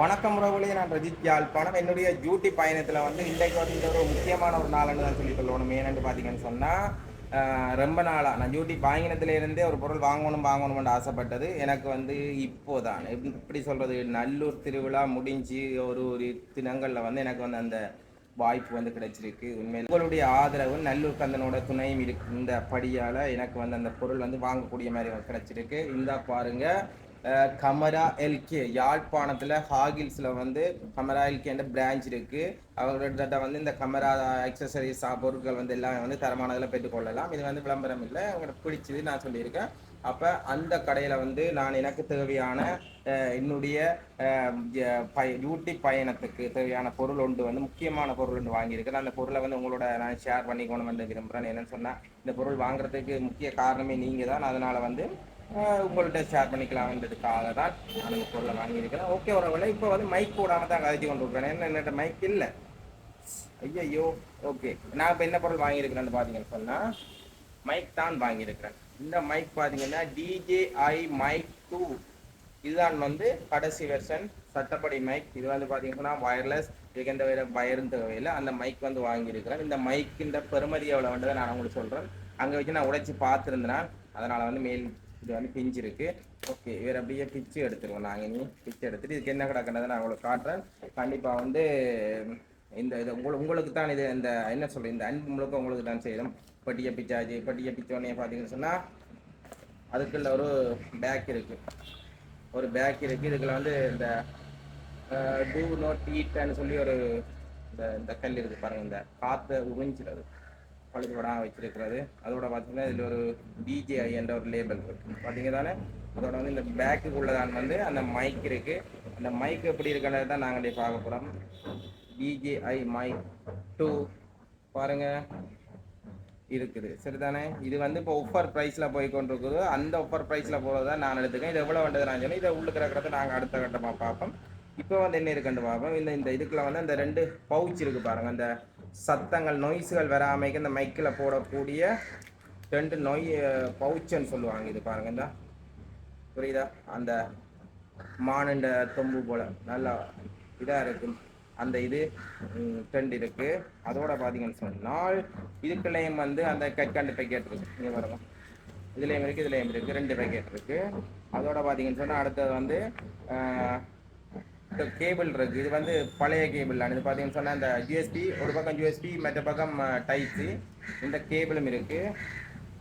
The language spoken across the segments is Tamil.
வணக்கம் உறவுலேயே நான் ரஜித் யாழ்ப்பாணம் என்னுடைய டியூட்டி பயணத்தில் வந்து இன்றைக்கு வந்து ஒரு முக்கியமான ஒரு நாள்னு தான் சொல்லி சொல்லணும் ஏன்னு பார்த்தீங்கன்னு சொன்னால் ரொம்ப நாளாக நான் டியூட்டி பாங்கினத்துலேருந்தே ஒரு பொருள் வாங்கணும் வாங்கணும்னு ஆசைப்பட்டது. எனக்கு வந்து இப்போ தான் எப்படி சொல்கிறது நல்லூர் திருவிழா முடிஞ்சு ஒரு ஒரு தினங்களில் வந்து எனக்கு வந்து அந்த வாய்ப்பு வந்து கிடைச்சிருக்கு. உண்மையில் உங்களுடைய ஆதரவு நல்லூர் கந்தனோட துணையும் இருக்கு. இந்த படியால் எனக்கு வந்து அந்த பொருள் வந்து வாங்கக்கூடிய மாதிரி கிடைச்சிருக்கு. இந்த பாருங்கள் கமரா எல்கே யாழ்ப்பாணத்தில் ஹாகில்ஸில் வந்து கமரா எல்கேன்ற பிரான்ச் இருக்குது அவர்கிட்ட வந்து இந்த கமரா அக்சசரிஸ் பொருட்கள் வந்து எல்லாம் வந்து தரமானதில் பெற்றுக்கொள்ளலாம் இது வந்து விளம்பரம் இல்லை. உங்களுக்கு பிடிச்சது நான் சொல்லியிருக்கேன். அப்போ அந்த கடையில் வந்து நான் எனக்கு தேவையான என்னுடைய பய டியூட்டி பயணத்துக்கு தேவையான பொருள் ஒன்று வந்து முக்கியமான பொருள் ஒன்று வாங்கியிருக்கேன். அந்த பொருளை வந்து உங்களோட நான் ஷேர் பண்ணிக்கணும்னு விரும்புகிறேன் என்னன்னு சொன்னால் இந்த பொருள் வாங்குறதுக்கு முக்கிய காரணமே நீங்கள் தான் அதனால் வந்து உங்கள்கிட்ட ஷேர் பண்ணிக்கலாம்ன்றதுக்காக தான் நான் இந்த பொருளை வாங்கியிருக்கிறேன். ஓகே ஒரு இப்போ வந்து மைக் போடாமல் தான் கழிச்சு கொண்டு இருக்கிறேன். என்ன என்னட்ட மைக் இல்லை? ஐயையோ ஓகே நான் இப்போ என்ன பொருள் வாங்கியிருக்கிறேன்னு பார்த்தீங்கன்னு சொன்னால் மைக் தான் வாங்கியிருக்கிறேன். இந்த மைக் பார்த்தீங்கன்னா டிஜேஐ மைக் டூ இதுதான் வந்து கடைசி வெர்ஷன் சட்டப்படி மைக் இது வந்து பார்த்தீங்கன்னா வயர்லெஸ் இதுக்கு எந்த வேறு வயரும் தேவையில்லை. அந்த மைக் வந்து வாங்கியிருக்கிறேன். இந்த மைக்கின்ற பெருமதி எவ்வளோ வந்ததை நான் உங்களுக்கு சொல்கிறேன் அங்கே வச்சு நான் உடைச்சி பார்த்துருந்தேன் அதனால் வந்து மேல் இது வந்து பிஞ்சு இருக்கு. ஓகே இவர் அப்படியே பிச்சு எடுத்துருவோம் நாங்கள் இனி. பிச்சு எடுத்துட்டு இதுக்கு என்ன கிடக்குன்றதை நான் உங்களுக்கு காட்டுறேன். கண்டிப்பாக வந்து இந்த இது உங்களுக்கு உங்களுக்கு தான் இது இந்த என்ன சொல்றது இந்த அன்பு முழுக்க உங்களுக்கு தான் செய்யணும் பட்டியை பிச்சாச்சு பட்டியை பிச்சோடனே பார்த்தீங்கன்னு சொன்னால் அதுக்குள்ள ஒரு பேக் இருக்கு. ஒரு பேக் இருக்கு. இதுக்குள்ள வந்து இந்த டூ நோட் ஈட்னு சொல்லி ஒரு இந்த இந்த கல் இருக்குது பாருங்கள் இந்த காற்றை உறிஞ்சிடுறது பழுதுபடாக வச்சிருக்கிறது அதோட பார்த்தீங்கன்னா இதில் ஒரு டிஜேஐ என்ற ஒரு லேபிள் இருக்கு. பார்த்தீங்க தானே அதோட வந்து இந்த பேக்குக்குள்ளதான் வந்து அந்த மைக் இருக்கு. அந்த மைக் எப்படி இருக்கிறது தான் நாங்கள் பார்க்க போகிறோம் டிஜேஐ மைக் டூ பாருங்க. இருக்குது. சரிதானே? இது வந்து இப்போ ஒஃபர் ப்ரைஸில் போய் கொண்டிருக்குது. அந்த ஒஃபர் ப்ரைஸில் போகிறது தான் நான் எடுத்துக்கேன். இது எவ்வளோ வந்தது நான் சொன்னேன். இதை உள்ள இருக்கிறத நாங்கள் அடுத்த கட்டமாக பார்ப்போம். இப்போ வந்து என்ன இருக்குன்னு பார்ப்போம். இந்த இந்த இதுக்குள்ள வந்து அந்த ரெண்டு பவுச் இருக்குது பாருங்கள் அந்த சத்தங்கள் நொய்ஸுகள் வராமைக்கு இந்த மைக்கில் போடக்கூடிய ரெண்டு நொய் பவுச்சுன்னு சொல்லுவாங்க. இது பாருங்க இந்த புரியுதா? அந்த மானுண்ட தொம்பு போல் நல்லா இதாக இருக்கும். அந்த இது ட்ரெண்ட் இருக்கு. அதோட பார்த்தீங்கன்னு சொன்னால் இதுக்குள்ளேயும் வந்து அந்த கற்கண்டு பேக்கெட் இருக்கு. இங்கே பாருங்க. இதுலேயும் இருக்குது இதுலேயும் இருக்குது ரெண்டு பேக்கெட் இருக்குது அதோட பார்த்தீங்கன்னு சொன்னால் அடுத்தது வந்து கேபிள் இருக்கு. இது வந்து பழைய கேபிள் தான். இது பார்த்தீங்கன்னு சொன்னால் இந்த யூஎஸ்பி ஒரு பக்கம் யூஎஸ்பி மற்ற பக்கம் டைப்ஸு இந்த கேபிளும் இருக்கு.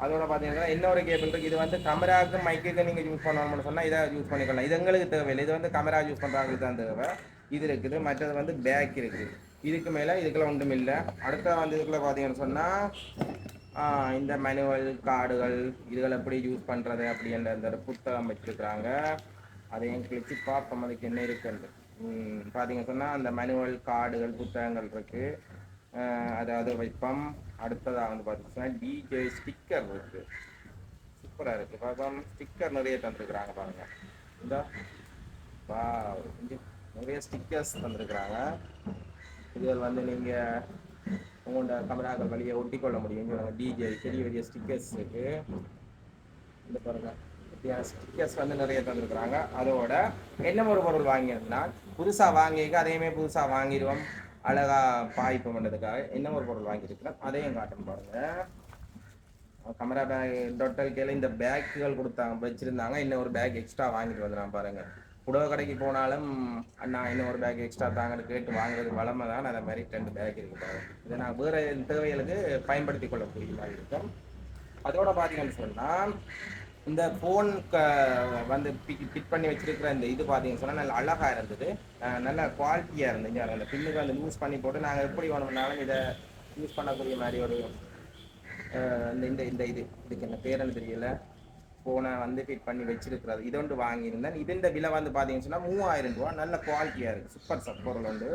அதோட பார்த்தீங்கன்னா இன்னொரு கேபிள் இருக்கு. இது வந்து கமராவுக்கு மைக்குக்கு நீங்கள் யூஸ் பண்ணணும்னு சொன்னால் இதை யூஸ் பண்ணிக்கலாம். இது எங்களுக்கு தேவையில்லை. இது வந்து கமரா யூஸ் பண்ணுறவங்களுக்கு தான் தேவை. இது இருக்குது. மற்றது வந்து பேக் இருக்குது. இதுக்கு மேலே இதுக்குள்ள ஒன்றும் இல்லை. அடுத்த வந்து இதுக்குள்ள பார்த்தீங்கன்னு சொன்னால் இந்த மேனுவல் கார்டுகள் இதுகள் எப்படி யூஸ் பண்ணுறது அப்படின்ற அந்த புத்தகம் வச்சுருக்குறாங்க. அதையும் கிழிச்சு பார்ப்போம். அதுக்கு என்ன இருக்குன்றது பார்த்தீங்க சொன்னால் அந்த மேனுவல் கார்டுகள் புத்தகங்கள் இருக்குது அதாவது வைப்பம். அடுத்ததாக வந்து பார்த்தீங்கன்னா டிஜே ஸ்டிக்கர் இருக்கு. சூப்பராக இருக்கு. பாப்பம் ஸ்டிக்கர் நிறைய தந்துருக்குறாங்க பாருங்க. இந்த. வா நிறைய ஸ்டிக்கர்ஸ் தந்துருக்குறாங்க. இதில் வந்து நீங்கள் உங்களோட கமராக்கள் வழியை ஒட்டிக்கொள்ள முடியும். டிஜே பெரிய பெரிய ஸ்டிக்கர்ஸ் இருக்கு. இந்த பாருங்க ஸ்டிக்கர்ஸ் வந்து நிறைய தந்துருக்குறாங்க. அதோட என்ன ஒரு பொருள் வாங்கியிருந்தா புதுசாக வாங்கிக்க அதையுமே புதுசாக வாங்கிடுவோம் அழகா பாய்ப்பு பண்ணுறதுக்காக என்ன ஒரு பொருள் வாங்கியிருக்கிறேன் அதையும் காட்டும் பாருங்க. கமரா பேக் டொட்டல் கேல இந்த பேக்குகள் கொடுத்தாங்க வச்சுருந்தாங்க. இன்னும் ஒரு பேக் எக்ஸ்ட்ரா வாங்கிட்டு வந்து நான் பாருங்க. புடவை கடைக்கு போனாலும் அண்ணா இன்னும் ஒரு பேக் எக்ஸ்ட்ரா தாங்கன்னு கேட்டு வாங்குறது வளமை தான். அதை மாதிரி ரெண்டு பேக் இருக்கு இதை நான் வேறு தேவைகளுக்கு பயன்படுத்தி கொள்ளக்கூடிய மாதிரி இருக்கும். அதோட பார்த்தீங்கன்னு சொன்னால் இந்த ஃபோன் வந்து ஃபிட் பண்ணி வச்சிருக்கிற இந்த இது பார்த்தீங்கன்னு சொன்னால் நல்ல அழகாக இருந்தது. நல்ல குவாலிட்டியாக இருந்துச்சு அந்த பின்னுக்கு வந்து லூஸ் பண்ணி போட்டு நாங்கள் எப்படி வேணும்னாலும் இதை யூஸ் பண்ணக்கூடிய மாதிரி ஒரு இந்த இந்த இந்த இது. இதுக்கு என்ன பேருன்னு தெரியல. ஃபோனை வந்து ஃபிட் பண்ணி வச்சிருக்கிறது. இது ஒன்று வாங்கியிருந்தேன். இதுண்ட இந்த விலை வந்து பார்த்தீங்கன்னு சொன்னால் மூவாயிரம் ரூபா நல்ல குவாலிட்டியாக இருக்குது சூப்பர் சப் பொருள் உண்டு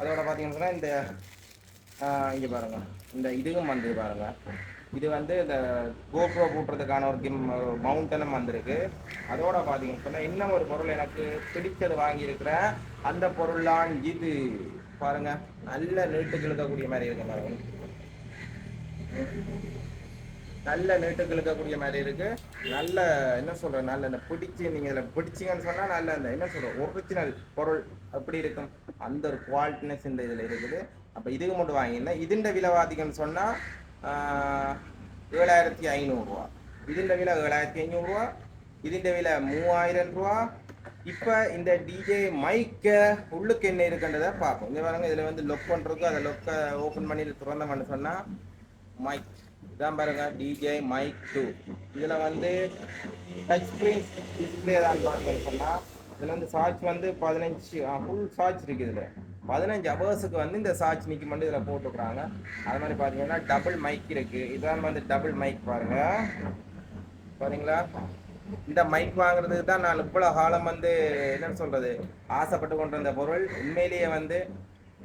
அதோட பார்த்தீங்கன்னு சொன்னால் இந்த இங்கே பாருங்க. இந்த இதுவும் வந்து பாருங்க. இது வந்து இந்த கோப்ரோ பூட்டுறதுக்கான ஒரு கிம் மவுண்டனும் வந்திருக்கு. அதோட பார்த்தீங்கன்னு சொன்னால் இன்னும் ஒரு பொருள் எனக்கு பிடிச்சது வாங்கியிருக்கிறேன் அந்த பொருள்லாம் இது. பாருங்க நல்ல நீட்டுக்கு இழுக்கக்கூடிய மாதிரி இருக்கு பாருங்க. நல்ல நீட்டுக்கு இழுக்கக்கூடிய மாதிரி இருக்கு. நல்ல என்ன சொல்ற நல்ல இந்த பிடிச்சி நீங்க இதுல பிடிச்சிங்கன்னு சொன்னா நல்ல இந்த என்ன சொல்ற ஒரிஜினல் பொருள் அப்படி இருக்கும். அந்த ஒரு குவாலிட்டினஸ் இந்த இதுல இருக்குது. அப்ப இதுக்கு மட்டும் வாங்கியிருந்தேன். இதுண்ட விலை சொன்னால் சொன்னா ஏழாயிரத்தி ஐநூறுரூவா இதுண்ட விலை ஏழாயிரத்தி ஐநூறுரூவா இதுண்ட விலை மூவாயிரம் ரூபா இப்போ இந்த டிஜே மைக்கை உள்ளுக்கு என்ன இருக்குன்றதை பார்ப்போம் இங்கே பாருங்க இதில் வந்து லொக் பண்ணுறதுக்கு அதை லொக்கை ஓப்பன் பண்ணி திறந்த பண்ண சொன்னால் மைக் இதான் பாருங்க டிஜே மைக் டூ இதில் வந்து டச் ஸ்க்ரீன் டிஸ்பிளே தான் பார்த்தீங்கன்னு சொன்னால் இதில் வந்து சார்ஜ் வந்து பதினஞ்சு ஃபுல் சார்ஜ் இருக்குது இதில் பதினஞ்சு ஹவர்ஸுக்கு வந்து இந்த சார்ஜ் நிற்கும் மட்டும் இதில் போட்டுக்கிறாங்க. அது மாதிரி பார்த்தீங்கன்னா டபுள் மைக் இருக்குது இதுதான் வந்து டபுள் மைக் பாருங்கள் பார்த்தீங்களா இந்த மைக் வாங்குறதுக்கு தான் நான் இவ்வளோ காலம் வந்து என்னன்னு சொல்கிறது ஆசைப்பட்டு கொண்டு வந்த பொருள். உண்மையிலேயே வந்து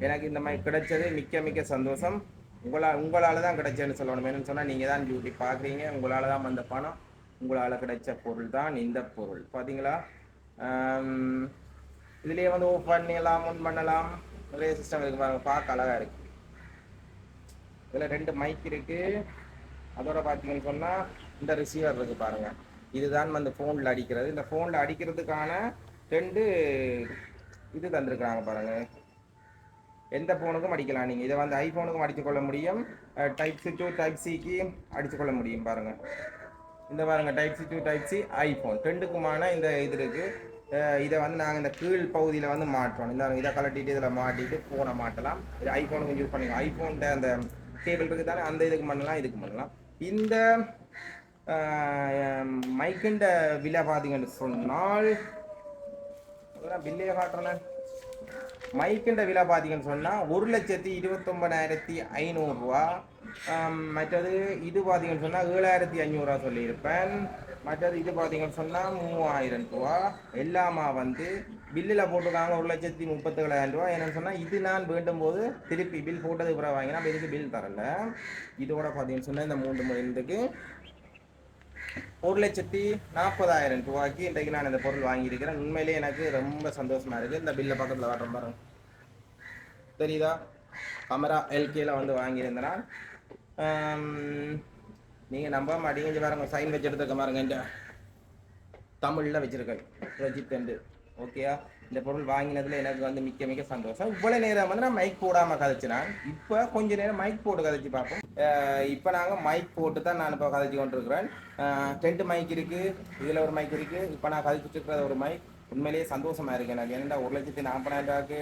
எனக்கு இந்த மைக் கிடைச்சது மிக்க மிக்க சந்தோஷம். உங்களா உங்களால் தான் கிடைச்சேன்னு சொல்லணும். என்னன்னு சொன்னால் நீங்கள் தான் டியூட்டி பார்க்குறீங்க உங்களால் தான் வந்த பணம். உங்களால் கிடைச்ச பொருள் தான் இந்த பொருள். பார்த்தீங்களா இதுலேயே வந்து ஓப்பன் பண்ணலாம் ஒன் பண்ணலாம். நிறைய சிஸ்டம் இருக்கு பாருங்க பார்க்க அழகா இருக்கு. இதுல ரெண்டு மைக் இருக்கு. அதோட பார்த்தீங்கன்னு சொன்னா இந்த ரிசீவர் இருக்கு பாருங்க. இதுதான் வந்து ஃபோனில் அடிக்கிறது. இந்த ஃபோனில் அடிக்கிறதுக்கான ரெண்டு இது தந்திருக்கிறாங்க பாருங்க. எந்த ஃபோனுக்கும் அடிக்கலாம் நீங்கள் இதை வந்து ஐஃபோனுக்கும் அடித்து கொள்ள முடியும். டைப் சி டூ டைப் சிக்கு அடித்துக்கொள்ள முடியும் பாருங்க. இந்த பாருங்க type C to type C iPhone ரெண்டுக்குமான இந்த இது இருக்கு. இதை வந்து நாங்கள் இந்த கீழ் பகுதியில் வந்து மாட்டுறோம். இந்த இதை கலட்டிட்டு இதில் மாட்டிட்டு ஃபோனை மாட்டலாம். இது ஐஃபோனுக்கு யூஸ் பண்ணிக்கலாம். ஐஃபோன்ட்ட அந்த கேபிள் இருக்கு தானே அந்த இதுக்கு பண்ணலாம் இதுக்கு பண்ணலாம். இந்த மைக்கிண்ட விலை பார்த்தீங்கன்னு சொன்னால் பில்லையை காட்டுறேன். மைக்கிண்ட விலை பார்த்தீங்கன்னு சொன்னால் ஒரு லட்சத்தி இருபத்தொம்பதாயிரத்தி ஐநூறுரூவா மற்றது இது பார்த்தீங்கன்னு சொன்னால் ஏழாயிரத்தி ஐநூறுரூவா சொல்லியிருப்பேன். மற்றது இது பார்த்தீங்கன்னு சொன்னால் மூவாயிரம் ரூபா. எல்லாமா வந்து பில்லில் போட்டிருக்காங்க ஒரு லட்சத்தி முப்பத்தேழாயிரம் ரூபா. என்னன்னு சொன்னால் இது நான் வேண்டும் போது திருப்பி பில் போட்டதுக்கு பிறகு வாங்கினா அப்போ இதுக்கு பில் தரல? இதோட பார்த்தீங்கன்னு சொன்னால் இந்த மூன்று மணிக்கு ஒரு லட்சத்தி நாற்பதாயிரம் ரூபாய்க்கு இன்றைக்கு நான் இந்த பொருள் வாங்கியிருக்கிறேன். உண்மையிலேயே எனக்கு ரொம்ப சந்தோஷமா இருக்கு. இந்த பில்லை பக்கத்தில் காட்டுற பாருங்க. தெரியுதா? கமரா எல்கேல வந்து வாங்கியிருந்தேன் நீங்கள் நம்ப மாட்டீங்க இங்க பாருங்க சைன் வச்சு பாருங்க இந்த தமிழில் வச்சிருக்கேன் ரஜித் என்று. ஓகேயா இந்த பொருள் வாங்கினதுல எனக்கு வந்து மிக்க மிக்க சந்தோஷம். இவ்வளவு நேரம் வந்து நான் மைக் போடாம கதைச்சினேன். இப்போ கொஞ்ச நேரம் மைக் போட்டு கதைச்சு பார்ப்போம். இப்போ நாங்கள் மைக் போட்டு தான் நான் இப்போ கதைச்சு கொண்டிருக்கிறேன். டென்ட் மைக் இருக்கு. இதில் ஒரு மைக் இருக்கு. இப்போ நான் கதைச்சிட்டு இருக்கிறது ஒரு மைக் உண்மையிலேயே சந்தோஷமா இருக்கு எனக்கு. என்னடா ஒரு லட்சத்தி நாற்பதாயிரம் ரூபாய்க்கு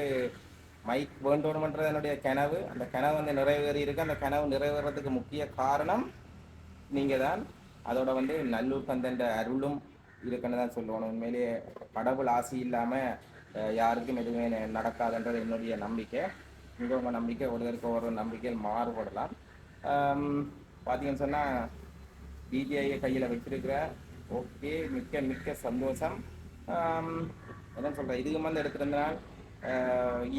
மைக் வேண்டணுமன்றது என்னுடைய கனவு. அந்த கனவு வந்து நிறைவேறி இருக்கு அந்த கனவு நிறைவேறதுக்கு முக்கிய காரணம் நீங்க தான் அதோட வந்து நல்லூர் கந்தன்ற அருளும் இருக்குன்னு தான் சொல்லுவோம் உண்மையிலேயே கடவுள் ஆசி இல்லாம யாருக்கும் எதுவுமே நடக்காதுன்றது என்னுடைய நம்பிக்கை. மிகவும் நம்பிக்கை ஒருவருக்கு ஒரு நம்பிக்கையில் மாறுபடலாம். பார்த்தீங்கன்னு சொன்னா டிஜிஐயை கையில் வச்சிருக்கிற ஓகே மிக்க மிக்க சந்தோஷம். என்ன சொல்கிறேன் இதுக்கு வந்து எடுத்திருந்தனால்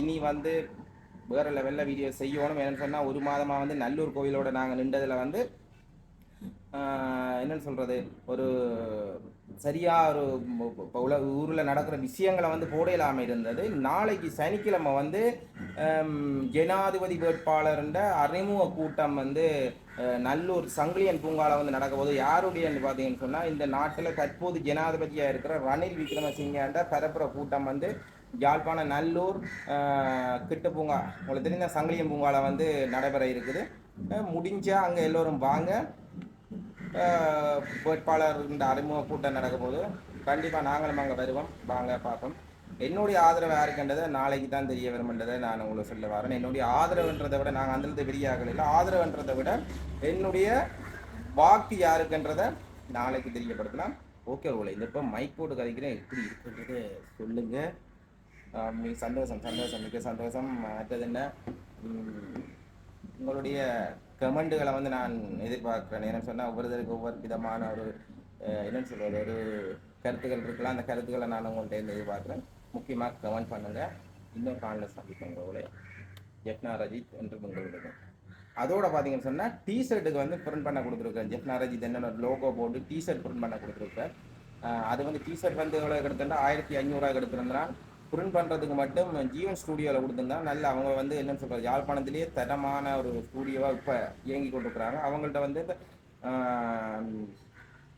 இனி வந்து வேற லெவலில் வீடியோ செய்யணும். என்னன்னு சொன்னால் ஒரு மாதமாக வந்து நல்லூர் கோவிலோட நாங்கள் நின்றதில் வந்து என்னன்னு சொல்கிறது ஒரு சரியாக ஒரு உல ஊரில் நடக்கிற விஷயங்களை வந்து போடையிலாம இருந்தது. நாளைக்கு சனிக்கிழமை வந்து ஜனாதிபதி வேட்பாளர்ன்ற அறிமுக கூட்டம் வந்து நல்லூர் சங்கிலியன் பூங்காவில் வந்து நடக்க போது யாருடையன்னு பார்த்தீங்கன்னு சொன்னால் இந்த நாட்டில் தற்போது ஜனாதிபதியாக இருக்கிற ரணில் விக்ரமசிங்கன்ற பரப்புற கூட்டம் வந்து யாழ்ப்பாணம் நல்லூர் கிட்ட கிட்டு பூங்கா உங்களுக்கு தெரிந்த சங்கிலியன் பூங்காவில் வந்து நடைபெற இருக்குது. முடிஞ்சால் அங்கே எல்லோரும் வாங்க. வேட்பாளர் இந்த அறிமுக கூட்டம் நடக்கும்போது போது கண்டிப்பாக நாங்களும் அங்கே வருவோம். வாங்க பார்ப்போம். என்னுடைய ஆதரவு யாருக்குன்றதை நாளைக்கு தான் தெரிய வரும்ன்றதை நான் உங்களுக்கு சொல்ல வரேன். என்னுடைய ஆதரவுன்றதை விட நாங்கள் அந்த வெளியாகல இல்லை. ஆதரவுன்றதை விட என்னுடைய வாக்கு யாருக்குன்றதை நாளைக்கு தெரியப்படுத்தலாம். ஓகே உங்களை இந்த இப்போ மைக் போட்டு கதைக்கிறேன். எப்படி இருக்குன்றது சொல்லுங்க. மிக சந்தோஷம் சந்தோஷம் மிக சந்தோஷம். மற்றது என்ன? உங்களுடைய கமெண்ட்டுகளை வந்து நான் எதிர்பார்க்குறேன். ஏன்னு சொன்னால் ஒவ்வொருத்தருக்கு ஒவ்வொரு விதமான ஒரு என்னன்னு சொல்கிறது ஒரு கருத்துக்கள் இருக்கலாம். அந்த கருத்துக்களை நான் உங்கள்கிட்ட இருந்து எதிர்பார்க்குறேன். முக்கியமாக கமெண்ட் பண்ணுங்கள் இன்னும் காலில் சந்திப்பேன் உங்களே ஜெப்னா ரஜித் என்று உங்களுக்கு அதோட பார்த்தீங்கன்னு சொன்னால் டிஷர்ட்டுக்கு வந்து பிரிண்ட் பண்ண கொடுத்துருக்கேன். ஜெப்னா ரஜித் என்னென்ன லோகோ போட்டு டிஷர்ட் பிரிண்ட் பண்ண கொடுத்துருக்கேன். அது வந்து டிஷர்ட் வந்து எவ்வளோ எடுத்துட்டா ஆயிரத்தி ஐநூறுரூவா எடுத்துருந்தா பிரிண்ட் பண்ணுறதுக்கு மட்டும் ஜீவன் ஸ்டூடியோவில் கொடுத்துருந்தா நல்ல அவங்க வந்து என்னன்னு சொல்கிறது யாழ்ப்பாணத்திலேயே தரமான ஒரு ஸ்டூடியோவாக இப்போ இயங்கி கொண்டிருக்கிறாங்க. அவங்கள்ட்ட வந்து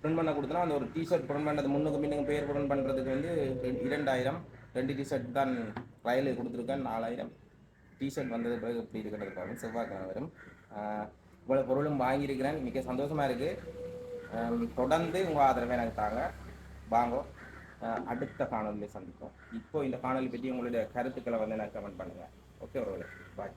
பிரிண்ட் பண்ண கொடுத்தனா அந்த ஒரு டிஷர்ட் ப்ரிண்ட் பண்ணுறது முன்னுக்கு பின்னுக்கு பேர் ப்ரிண்ட் பண்ணுறதுக்கு வந்து இரண்டாயிரம். ரெண்டு டிஷர்ட் தான் ட்ரையலுக்கு கொடுத்துருக்கேன் நாலாயிரம். டிஷர்ட் வந்தது பிறகு இப்படி இருக்கிறது பாருங்க செவ்வாய்க்கிழமை வரும். இவ்வளோ பொருளும் வாங்கியிருக்கிறேன். மிக சந்தோஷமாக இருக்குது தொடர்ந்து உங்கள் ஆதரவை எனக்கு தாங்க. வாங்கோ. அடுத்த காணொலியில் சந்திக்கும் இப்போ இந்த காணொலி பற்றி உங்களுடைய கருத்துக்களை வந்து நான் கமெண்ட் பண்ணுங்கள் ஓகே ஒரு பாய்